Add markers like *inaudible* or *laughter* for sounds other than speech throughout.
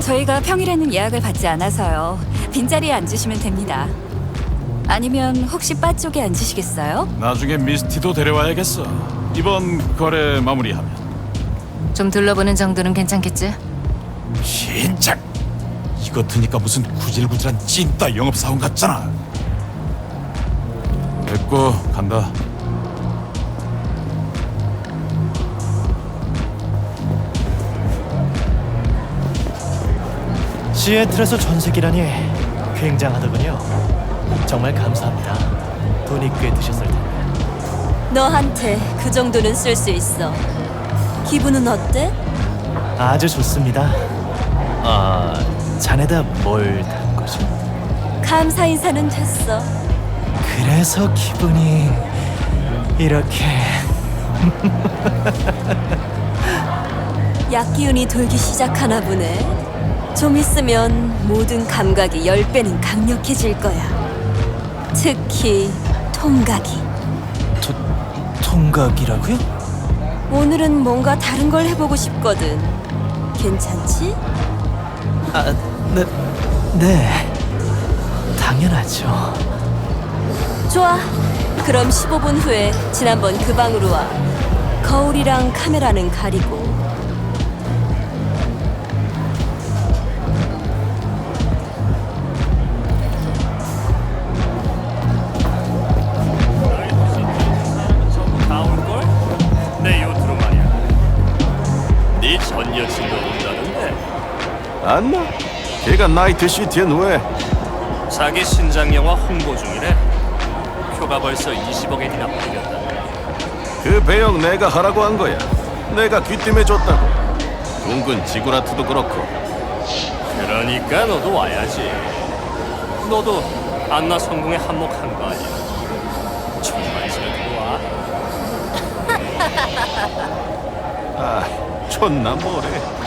저희가 평일에는 예약을 받지 않아서요. 빈자리에 앉으시면 됩니다. 아니면 혹시 바 쪽에 앉으시겠어요? 나중에 미스티도 데려와야겠어. 이번 거래 마무리하면. 좀 둘러보는 정도는 괜찮겠지? 진작. 이거 드니까 무슨 구질구질한 찐따 영업 사원 같잖아. 됐고 간다. 시애틀에서 전세기라니 굉장하더군요. 정말 감사합니다. 돈이 꽤 드셨을 텐데. 너한테 그 정도는 쓸 수 있어. 기분은 어때? 아주 좋습니다. 아, 자네다 뭘단 거죠? 감사 인사는 됐어. 그래서 기분이 이렇게 *laughs* 약 기운이 돌기 시작하나 보네. 좀 있으면 모든 감각이 열 배는 강력해질 거야. 특히 통각이. 토, 통각이라고요? 오늘은 뭔가 다른 걸 해보고 싶거든. 괜찮지? 아, 네, 네, 당연하죠. 좋아. 그럼 15분 후에 지난번 그 방으로 와. 거울이랑 카메라는 가리고. 안나? 걔가 나이트 시티에 누해. 자기 신작 영화 홍보 중이래. 표가 벌써 20억 엔이나 팔렸다. 그 배역 내가 하라고 한 거야. 내가 귀띔해 줬다고. 둥근 지구라트도 그렇고. 그러니까 너도 와야지. 너도 안나 성공에 한몫한 거 아니야? 정말 지르고 와. 아 촌나 뭐래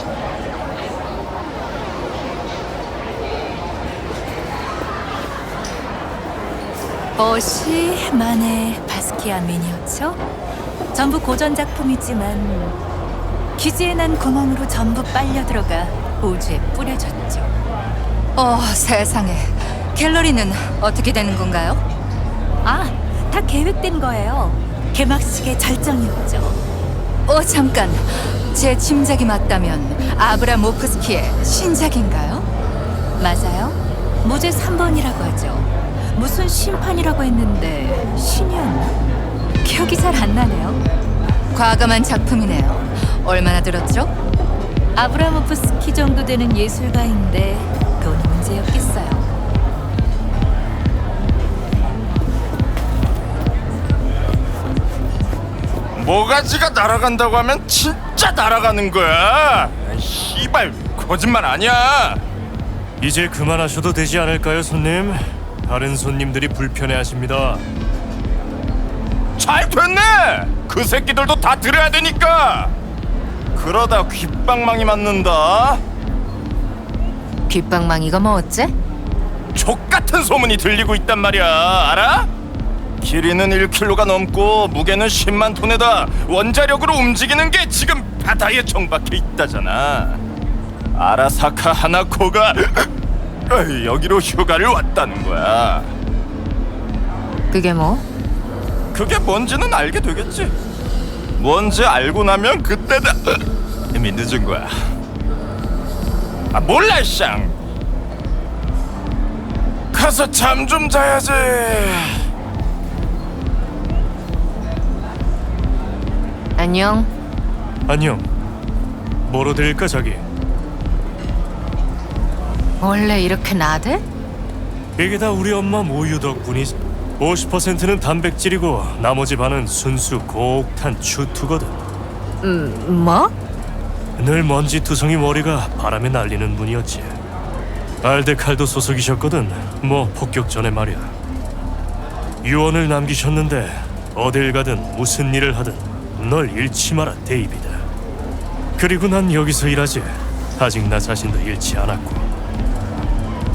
버시 만의 바스키아 미니어처? 전부 고전 작품이지만 기지에 난 구멍으로 전부 빨려 들어가 우주에 뿌려졌죠. 어, 세상에. 갤러리는 어떻게 되는 건가요? 아, 다 계획된 거예요. 개막식의 절정이었죠. 어, 잠깐. 제 짐작이 맞다면 아브라 모프스키의 신작인가요? 맞아요. 무죄 3번이라고 하죠. 무슨 심판이라고 했는데 신이었나? 기억이 잘 안 나네요. 과감한 작품이네요. 얼마나 들었죠? 아브라모프스키 정도 되는 예술가인데 돈 문제였겠어요. 모가지가 날아간다고 하면 진짜 날아가는 거야. 씨발 거짓말 아니야. 이제 그만하셔도 되지 않을까요 손님? 다른 손님들이 불편해하십니다 잘 됐네. 그 새끼들도 다 들어야 되니까. 그러다 귓방망이 맞는다. 귓방망이가 뭐 어째? 족 같은 소문이 들리고 있단 말이야. 알아? 길이는 1kg가 넘고 무게는 10만 톤에다 원자력으로 움직이는 게 지금 바다에 정박해 있다잖아. 아라사카 하나코가 여기로 휴가를 왔다는 거야. 그게 뭐? 그게 뭔지는 알게 되겠지. 뭔지 알고 나면 그때다 *clears throat* 이미 늦은 거야. 아 몰라 쌍. 가서 잠 좀 자야지. 안녕. 안녕 뭐로 드릴까 자기? 원래 이렇게 나대? 이게 다 우리 엄마 모유 덕분이지. 50%는 단백질이고 나머지 반은 순수 고옥탄 추투거든. 음, 뭐? 늘 먼지 투성이 머리가 바람에 날리는 분이었지. 알데칼도 소속이셨거든. 뭐 폭격 전에 말이야. 유언을 남기셨는데 어딜 가든 무슨 일을 하든 널 잃지 마라 데이비드. 그리고 난 여기서 일하지. 아직 나 자신도 잃지 않았고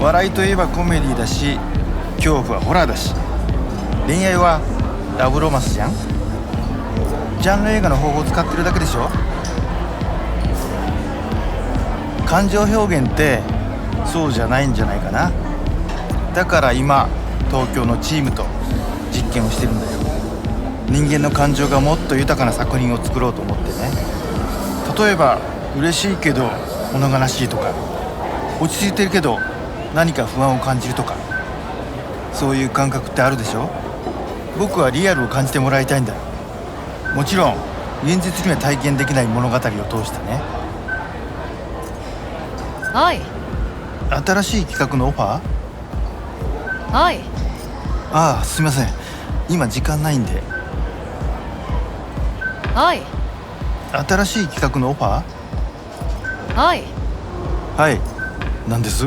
笑いといえばコメディだし恐怖はホラーだし。恋愛はラブロマスじゃん？ジャンル映画の方法を使ってるだけでしょ？感情表現ってそうじゃないんじゃないかな？だから今東京のチームと実験をしてるんだよ。人間の感情がもっと豊かな作品を作ろうと思ってね。例えば嬉しいけど物悲しいとか落ち着いてるけど何か不安を感じるとかそういう感覚ってあるでしょ？僕はリアルを感じてもらいたいんだ。もちろん現実には体験できない物語を通してね。おい、新しい企画のオファー？おい。ああすいません。今時間ないんで。おい、新しい企画のオファー？おい、はい。何です？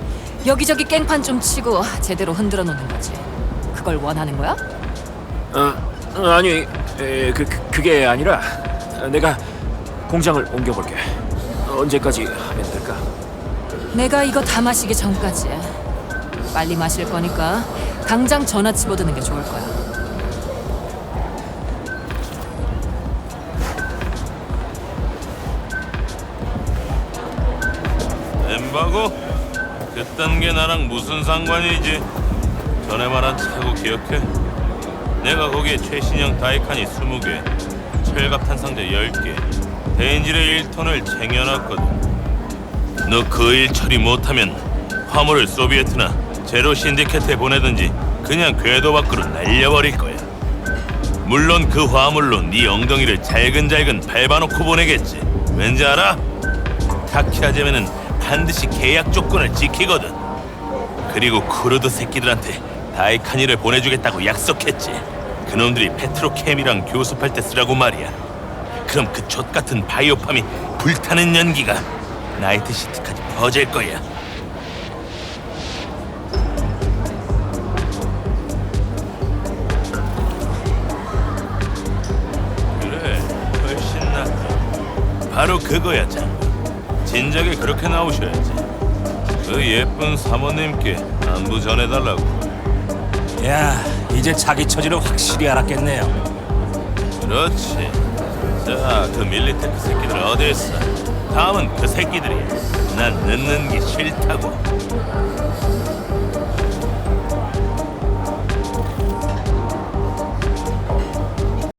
여기저기 깽판 좀 치고 제대로 흔들어 놓는 거지. 그걸 원하는 거야? 어, 아니, 에, 그, 그 그게 아니라 내가 공장을 옮겨볼게. 언제까지 하면 될까? 내가 이거 다 마시기 전까지. 빨리 마실 거니까 당장 전화 집어드는 게 좋을 거야. 엠바고? 그딴 게 나랑 무슨 상관이지? 전에 말한 차고 기억해? 내가 거기에 최신형 다이칸이 20개, 철갑 탄 상자 10개, 대인질의 1톤을 챙겨놨거든. 너 그 일 처리 못하면 화물을 소비에트나 제로 신디케트에 보내든지 그냥 궤도 밖으로 날려버릴 거야. 물론 그 화물로 네 엉덩이를 잘근잘근 밟아놓고 보내겠지. 왠지 알아? 타키아제면은 반드시 계약 조건을 지키거든. 그리고 쿠르드 새끼들한테 다이카니를 보내주겠다고 약속했지. 그놈들이 페트로캠이랑 교섭할 때 쓰라고 말이야. 그럼 그 족같은 바이오팜이 불타는 연기가 나이트시티까지 퍼질 거야. 그래, 훨씬 낫다. 바로 그거야, 장군. 진작에 그렇게 나오셔야지. 그 예쁜 사모님께 안부 전해달라고. 야, 이제 자기 처지를 확실히 알았겠네요. 그렇지. 자, 그 밀리테크 새끼들 어디 있어? 다음은 그 새끼들이야. 난 늦는 게 싫다고.